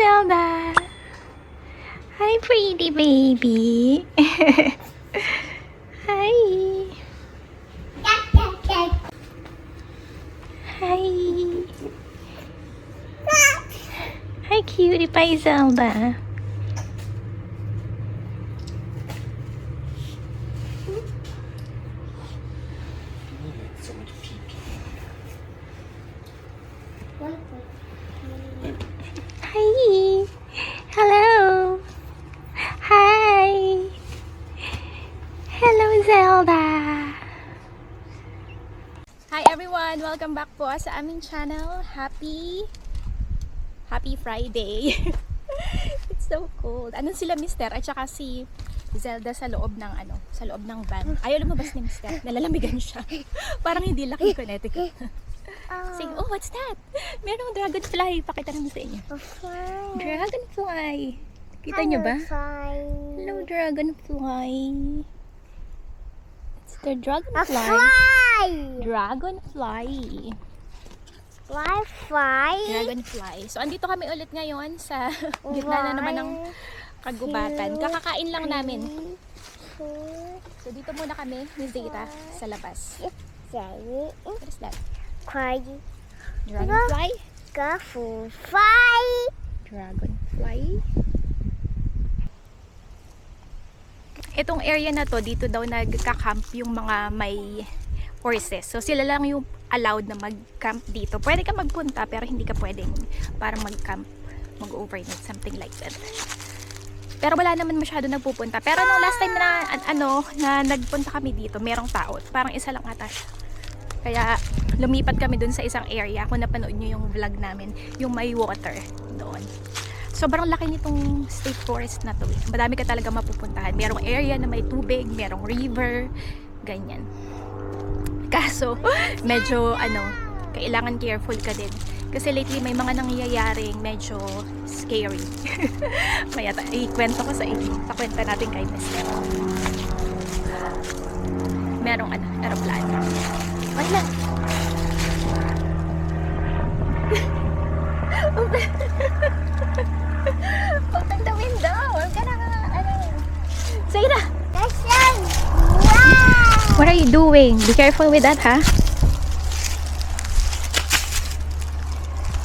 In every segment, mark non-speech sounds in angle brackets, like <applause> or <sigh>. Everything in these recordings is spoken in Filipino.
Zelda. Hi, pretty baby. <laughs> Hi. Hi. Hi, cutie pie Zelda. Everyone! Welcome back po sa aming channel. Happy Happy Friday. <laughs> It's so cold. Anong sila Mister at saka si Zelda sa loob ng ano, sa loob ng van. Ayaw lumabas ni Mister. Nalalamigan siya. <laughs> Parang hindi laki Connecticut. <laughs> Saying, oh, what's that? Merong dragonfly. Pakita naman sa inyo. Dragonfly. Kita nyo ba? Hello, dragonfly. It's the A dragonfly. fly! Dragonfly. Fly, fly. Dragonfly. So, andito kami ulit ngayon sa <laughs> gitna na naman ng kagubatan. Kakakain lang namin. So, dito muna kami ni Zeta sa labas. What is that? Dragonfly? careful, fly. Dragonfly. Itong area na to, dito daw nagka-camp yung mga may horses. So sila lang yung allowed na mag-camp dito. Pwede ka magpunta pero hindi ka pwedeng parang mag-camp, mag-overnight, something like that. Pero wala naman masyado nagpupunta. Pero nung last time na an- ano na nagpunta kami dito, merong tao. Parang isa lang ata siya. Kaya lumipat kami dun sa isang area. Kung napanood nyo yung vlog namin, yung may water doon. Sobrang laki nitong state forest na to. eh. Madami ka talaga mapupuntahan. Merong area na may tubig, merong river, ganyan. Kaso, medyo ano, kailangan careful ka din. Kasi lately may mga nangyayaring medyo scary. <laughs> Kaya ta- ikwento ko sa inyo. Pakwenta natin kay Mister. Merong ano, aeroplano. Wait lang. <laughs> what are you doing? Be careful with that, huh?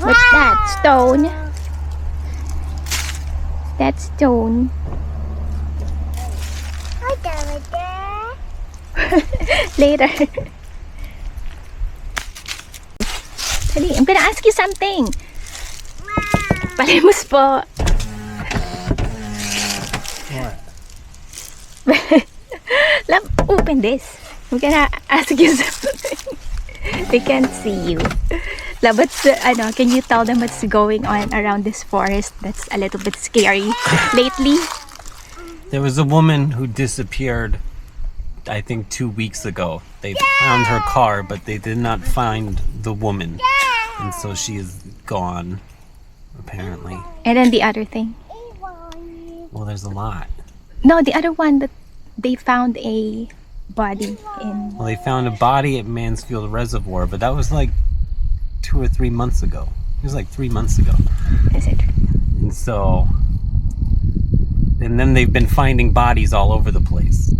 What's that? Ah! Stone? That stone. Hi, David. <laughs> Later. Dali, I'm gonna ask you something. Palimus po. What? <laughs> Love, open this. I'm gonna ask you <laughs> something. they can't see you. But uh, ano, can you tell them what's going on around this forest that's a little bit scary <laughs> lately? There was a woman who disappeared, I think, two weeks ago. They found her car, but they did not find the woman. And so she is gone, apparently. And then the other thing. Well, there's a lot. No, the other one that they found a body in. Well, they found a body at Mansfield Reservoir, but that was like two or three months ago. It was like three months ago. Is it? And so. And then they've been finding bodies all over the place.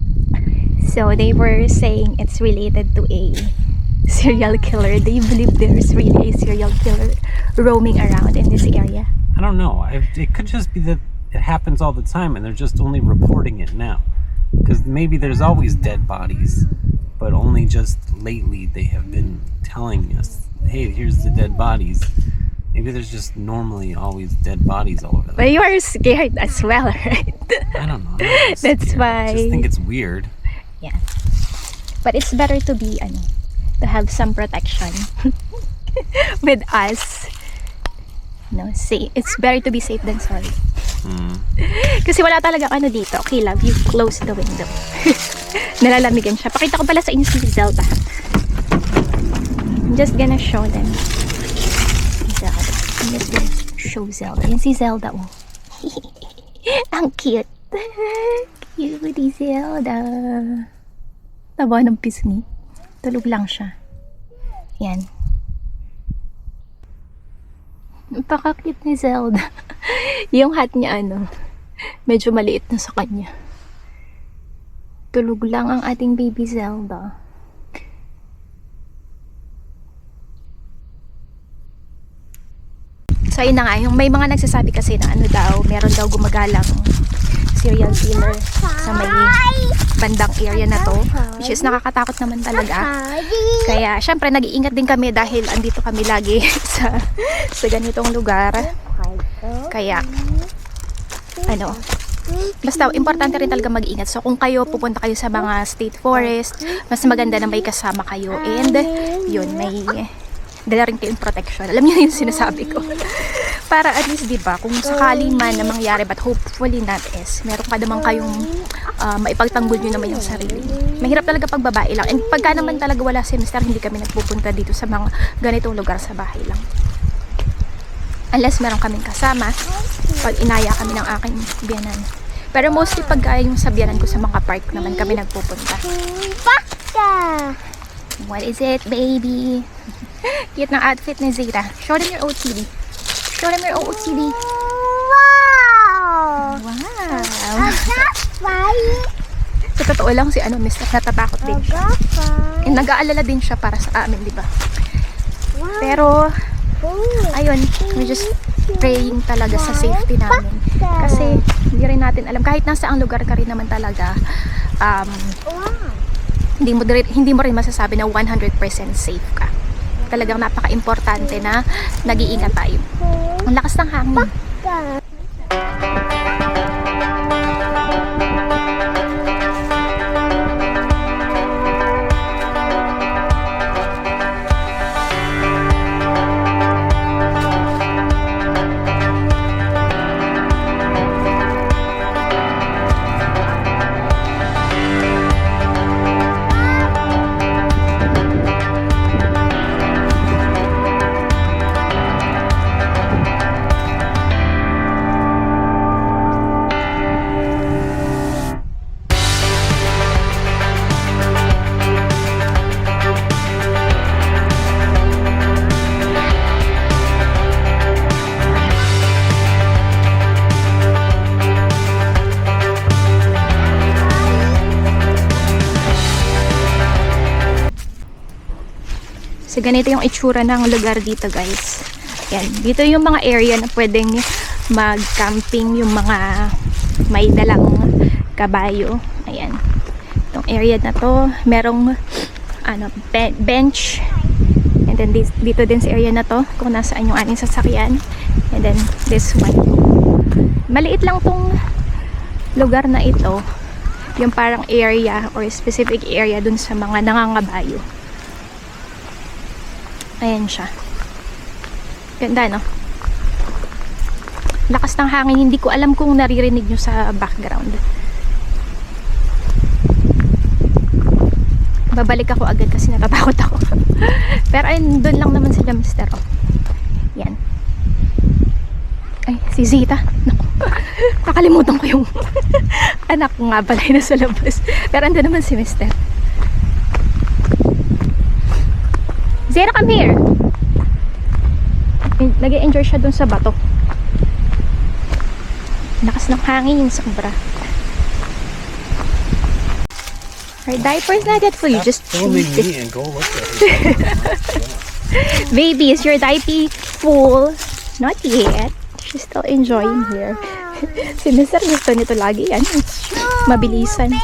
So they were saying it's related to a <laughs> serial killer. They believe there's really a serial killer roaming around in this area. I don't know. It could just be that it happens all the time and they're just only reporting it now. Because maybe there's always dead bodies, but only just lately they have been telling us, hey, here's the dead bodies. Maybe there's just normally always dead bodies all over the But you are scared as well, <laughs> right? I don't know. <laughs> That's scared. I just think it's weird. yeah. But it's better to be, ano, to have some protection <laughs> with us. No, safe. It's better to be safe than sorry. Hmm. Kasi wala talaga ano dito. Okay, love, you close the window. <laughs> Nalalamigan siya. Pakita ko pala sa inyo si Zelda. I'm just gonna show them. Zelda. I'm just gonna show Zelda. Yan si Zelda, oh. <laughs> Ang cute. Cutie Zelda. Taba ng pisngi. Tulog lang siya. Yan. Napakakit ni Zelda. <laughs> yung hat niya ano, medyo maliit na sa kanya. Tulog lang ang ating baby Zelda. So ayun na nga, yung may mga nagsasabi kasi na ano daw, meron daw gumagalang serial killer sa may bandang area na to. Which is nakakatakot naman talaga. Kaya syempre nag-iingat din kami dahil andito kami lagi <laughs> sa sa ganitong lugar. Kaya ano, basta importante rin talaga mag-ingat. So kung kayo pupunta kayo sa mga state forest, mas maganda na may kasama kayo and yun may dala rin kayong protection. Alam niyo yung sinasabi ko. Para at least 'di ba, kung sakali man na mangyari but hopefully not is, meron ka naman kayong uh, maipagtanggol niyo naman yung sarili. Mahirap talaga pag babae lang. And pagka naman talaga wala si Mr. hindi kami nagpupunta dito sa mga ganitong lugar sa bahay lang. Unless meron kaming kasama, pag inaya kami ng aking biyanan. Pero mostly pag uh, yung sa biyanan ko sa mga park naman kami nagpupunta. Baka. What is it, baby? <laughs> Cute ng outfit ni Zira. Show them your OTD. Show them your OTD. Wow. Wow. Agapay. Sa totoo lang si ano, Mr. natatakot din siya. Agapay. Eh, nag-aalala din siya para sa amin, di ba? Wow. Pero, ayun, we're just praying talaga sa safety namin. Kasi, hindi rin natin alam, kahit nasa ang lugar ka rin naman talaga, um, hindi mo, dire- hindi mo rin masasabi na 100% safe ka. Talagang napaka-importante na nag-iingat tayo. Ang lakas ng hangin. So, ganito yung itsura ng lugar dito, guys. Yan. Dito yung mga area na pwedeng mag-camping, yung mga may dalang kabayo. Ayan. Itong area na to, merong ano, be- bench. And then this, dito din sa area na to, kung nasaan yung ating sasakyan. And then this one. Maliit lang tong lugar na ito. Yung parang area or specific area dun sa mga nangangabayo. Ayan siya. Ganda, no? Lakas ng hangin. Hindi ko alam kung naririnig nyo sa background. Babalik ako agad kasi natatakot ako. <laughs> Pero ayun, doon lang naman sila, mister. Oh. Yan. Ay, si Zita. Naku. <laughs> Nakalimutan ko yung <laughs> anak ko nga pala na sa labas. Pero ando naman si mister. Zera, come here. Nag-enjoy siya dun sa bato. Lakas ng hangin, sobra. Her diaper's not yet full. You just Filming me and go look at it. <laughs> Baby, is your diaper full? Not yet. She's still enjoying here. si Mr. gusto nito lagi yan. Mabilisan.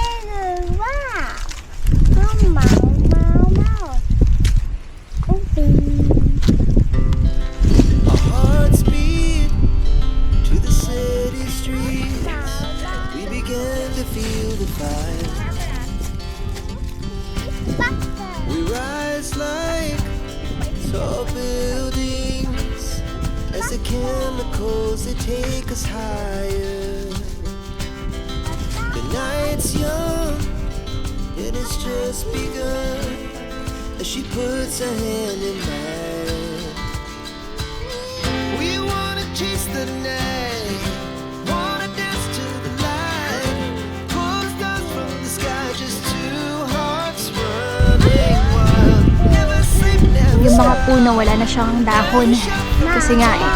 Wow. Hand in mine. We wanna chase the night, wanna dance to the light. Pull the stars from the sky, just two hearts running wild. Never sleep, never Yung mga puno wala na siyang dahon. Kasi nga eh,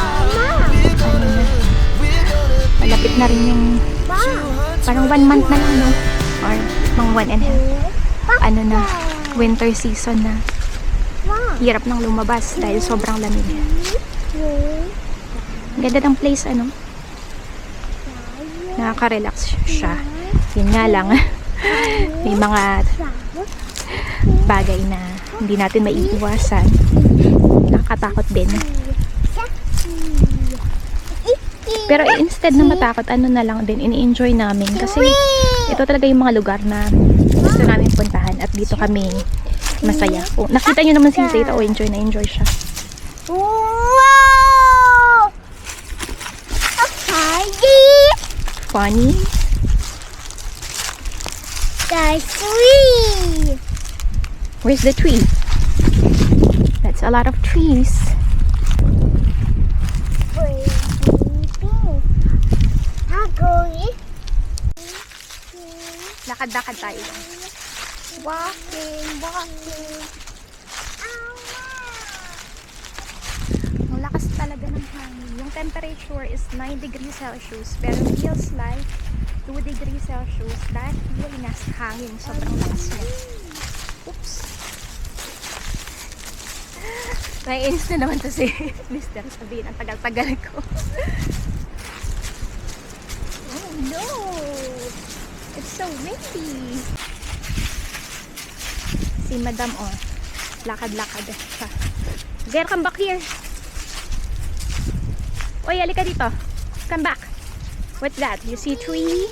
na rin yung parang one month na lang, no? Or mga one and a half. Ano na, winter season na. Hirap nang lumabas dahil sobrang lamig. Ganda ng place, ano? Nakaka-relax siya. Yun nga lang, <laughs> may mga bagay na hindi natin maiiwasan. Nakakatakot din. Pero instead na matakot, ano na lang din, ini-enjoy namin. Kasi ito talaga yung mga lugar na gusto namin puntahan at dito kami masaya. Oh, nakita nyo naman si Zeta, oh, enjoy na enjoy siya. Wow! Heidi! Funny. That's sweet! Where's the tree? That's a lot of trees. Lakad-lakad tayo. Walking, walking. Ang lakas talaga ng hangin. Yung temperature is 9 degrees Celsius pero feels like 2 degrees Celsius dahil nasa hangin. Sobrang lakas niya. Oops. Naiinis na naman to si <laughs> Mr. Sabihin ang tagal-tagal ko. oh no! It's so windy! Si Madam oh, lakad-lakad siya. There, come back here. Oy, alika dito. Come back. What's that? You see tree?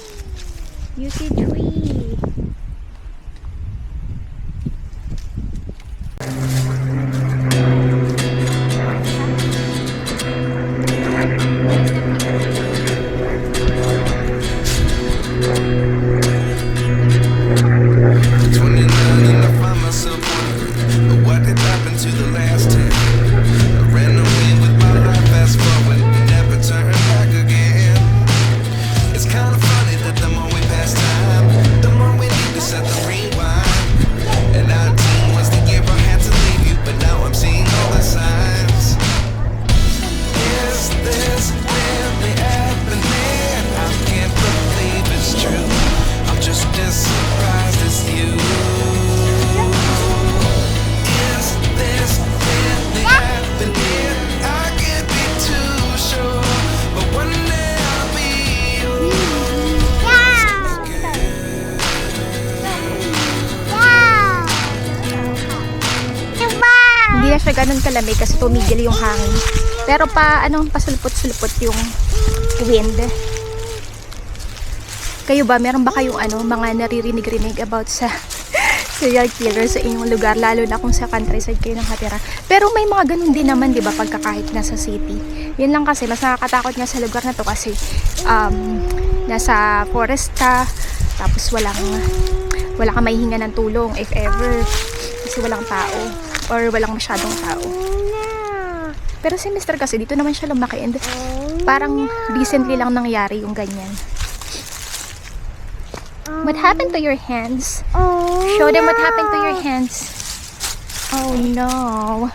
You see tree. Hindi na siya ganun kalamig kasi tumigil yung hangin. Pero pa, ano, pasulpot-sulpot yung wind. Kayo ba, meron ba kayong ano, mga naririnig-rinig about sa <laughs> serial killer sa inyong lugar, lalo na kung sa countryside kayo nakatira. Pero may mga ganun din naman, di ba, pagka kahit nasa city. Yun lang kasi, mas nakakatakot nga sa lugar na to kasi um, nasa forest ka, tapos walang, wala ka mahihinga ng tulong if ever, kasi walang tao, or walang masyadong tao. Pero si Mr. kasi, dito naman siya lumaki and parang recently lang nangyari yung ganyan. What happened to your hands? Show them what happened to your hands. Oh no.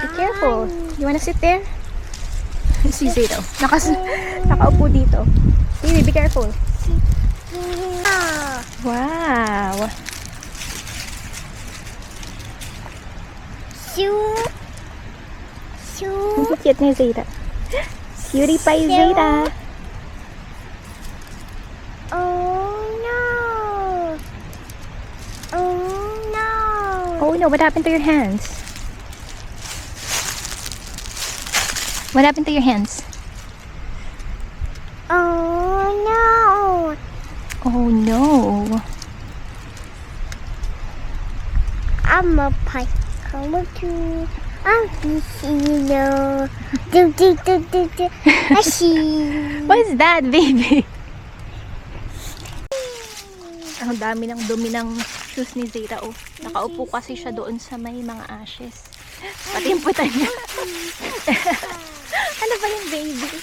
Be careful. You wanna sit there? <laughs> si Zero. Nakas nakaupo dito. Baby, be careful. Wow. Shoo. Shoo. Ang cute ni Zeta. Cutie pie Zeta. Oh no. Oh no. Oh no, what happened to your hands? What happened to your hands? Oh no. Oh no. <laughs> A pie. Come to. I'm Lucino. Do do do do do. I see. What's that, baby? <laughs> Ang dami ng dumi ng shoes ni Zeta. Oh, nakaupo kasi siya doon sa may mga ashes. Pati yung puta niya. <laughs> ano ba yung baby?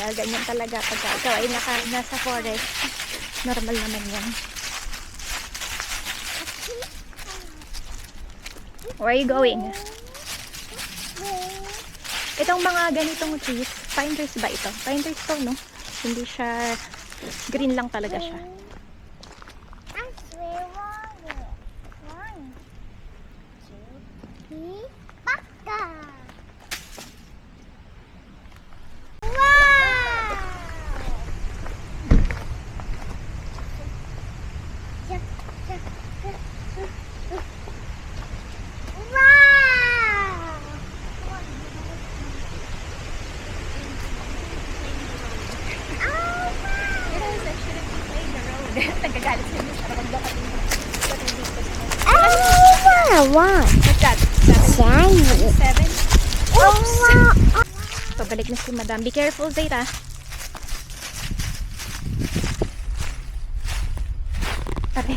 Well, ganyan talaga pag ikaw ay naka, nasa forest. Normal naman yan. Where are you going? Itong mga ganitong trees, pine trees ba ito? Pine to, no? Hindi siya, green lang talaga siya. I swear water. One, two, three, baka. Wow! Nagagalit sila para maglakad dito. Oh, wow! What's that? Seven? Oh, wow! Pabalik na si Madam. Be careful, Zaira. Pare.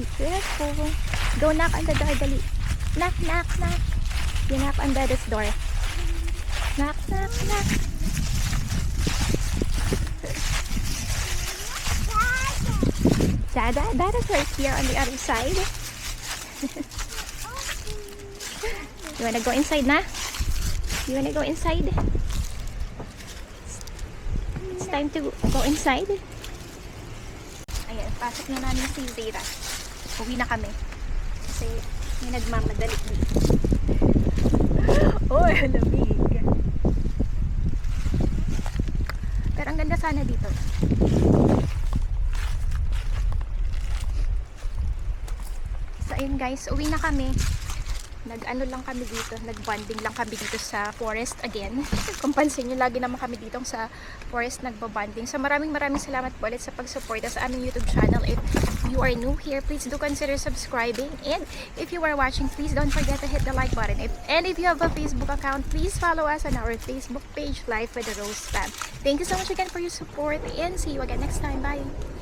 Be careful. Go knock on the door, dali. Knock, knock, knock. You knock on Dada's door. Knock, knock, knock. Dada, Dada's right here on the other side. You wanna go inside na? You wanna go inside? It's time to go inside. Ayan, pasok na namin si Zeta. Uwi na kami. Kasi may nagmamadali dito. <gasps> oh, lamig. Pero ang ganda sana dito. Guys, uwi na kami nag-ano lang kami dito, nag-bonding lang kami dito sa forest again. <laughs> Kung pansin nyo, lagi naman kami dito sa forest nagbabonding. So maraming maraming salamat po ulit sa pagsuporta sa aming YouTube channel. If you are new here, please do consider subscribing. And if you are watching, please don't forget to hit the like button. If, and if you have a Facebook account, please follow us on our Facebook page, Life with the Rose Fam. Thank you so much again for your support and see you again next time. Bye!